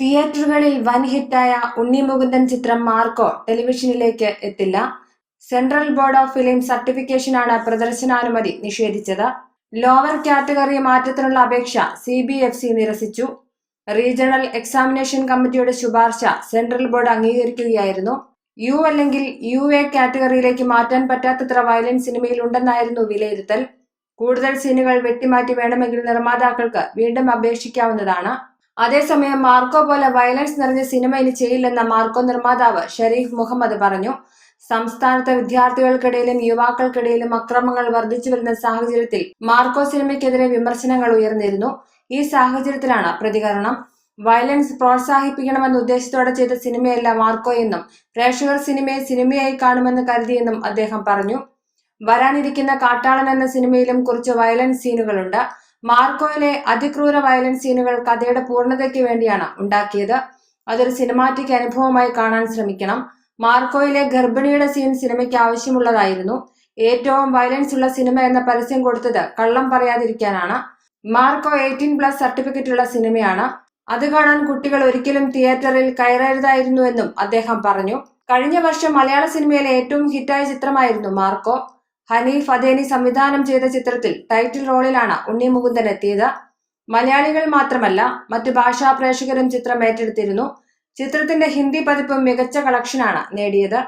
തിയേറ്ററുകളിൽ വൻ ഹിറ്റായ ഉണ്ണി മുകുന്ദൻ ചിത്രം മാർക്കോ ടെലിവിഷനിലേക്ക് എത്തില്ല. സെൻട്രൽ ബോർഡ് ഓഫ് ഫിലിം സർട്ടിഫിക്കേഷനാണ് പ്രദർശനാനുമതി നിഷേധിച്ചത്. ലോവർ കാറ്റഗറി മാറ്റത്തിനുള്ള അപേക്ഷ സി ബി എഫ് സി നിരസിച്ചു. റീജിയണൽ എക്സാമിനേഷൻ കമ്മിറ്റിയുടെ ശുപാർശ സെൻട്രൽ ബോർഡ് അംഗീകരിക്കുകയായിരുന്നു. യു അല്ലെങ്കിൽ യു എ കാറ്റഗറിയിലേക്ക് മാറ്റാൻ പറ്റാത്തത്ര വയലൻസ് സിനിമയിൽ ഉണ്ടെന്നായിരുന്നു വിലയിരുത്തൽ. കൂടുതൽ സീനുകൾ വെട്ടിമാറ്റി വേണമെങ്കിൽ നിർമ്മാതാക്കൾക്ക് വീണ്ടും അപേക്ഷിക്കാവുന്നതാണ്. അതേസമയം മാർക്കോ പോലെ വയലൻസ് നിറഞ്ഞ സിനിമ ഇനി ചെയ്യില്ലെന്ന മാർക്കോ നിർമ്മാതാവ് ഷെരീഫ് മുഹമ്മദ് പറഞ്ഞു. സംസ്ഥാനത്തെ വിദ്യാർത്ഥികൾക്കിടയിലും യുവാക്കൾക്കിടയിലും അക്രമങ്ങൾ വർദ്ധിച്ചു വരുന്ന സാഹചര്യത്തിൽ മാർക്കോ സിനിമയ്ക്കെതിരെ വിമർശനങ്ങൾ ഉയർന്നിരുന്നു. ഈ സാഹചര്യത്തിലാണ് പ്രതികരണം. വയലൻസ് പ്രോത്സാഹിപ്പിക്കണമെന്ന ഉദ്ദേശത്തോടെ ചെയ്ത സിനിമയല്ല മാർക്കോ എന്നും പ്രേക്ഷകർ സിനിമയെ സിനിമയായി കാണുമെന്ന് കരുതിയെന്നും അദ്ദേഹം പറഞ്ഞു. വരാനിരിക്കുന്ന കാട്ടാളൻ എന്ന സിനിമയിലും കുറച്ച് വയലൻസ് സീനുകളുണ്ട്. മാർക്കോയിലെ അതിക്രൂര വയലൻസ് സീനുകൾ കഥയുടെ പൂർണതയ്ക്ക് വേണ്ടിയാണ് ഉണ്ടാക്കിയത്. അതൊരു സിനിമാറ്റിക് അനുഭവമായി കാണാൻ ശ്രമിക്കണം. മാർക്കോയിലെ ഗർഭിണിയുടെ സീൻ സിനിമയ്ക്ക് ആവശ്യമുള്ളതായിരുന്നു. ഏറ്റവും വയലൻസ് ഉള്ള സിനിമ എന്ന പരസ്യം കൊടുത്തത് കള്ളം പറയാതിരിക്കാനാണ്. മാർക്കോ എയ്റ്റീൻ പ്ലസ് സർട്ടിഫിക്കറ്റ് ഉള്ള സിനിമയാണ് അത് കാണാൻ കുട്ടികൾ ഒരിക്കലും തിയേറ്ററിൽ കയറരുതായിരുന്നുവെന്നും അദ്ദേഹം പറഞ്ഞു. കഴിഞ്ഞ വർഷം മലയാള സിനിമയിലെ ഏറ്റവും ഹിറ്റായ ചിത്രമായിരുന്നു മാർക്കോ. ഹനീഫ് അദേനി സംവിധാനം ചെയ്ത ചിത്രത്തിൽ ടൈറ്റിൽ റോളിലാണ് ഉണ്ണി മുകുന്ദൻ എത്തിയത്. മലയാളികൾ മാത്രമല്ല മറ്റു ഭാഷാ പ്രേക്ഷകരും ചിത്രം ഏറ്റെടുത്തിരുന്നു. ചിത്രത്തിന്റെ ഹിന്ദി പതിപ്പും മികച്ച കളക്ഷനാണ് നേടിയത്.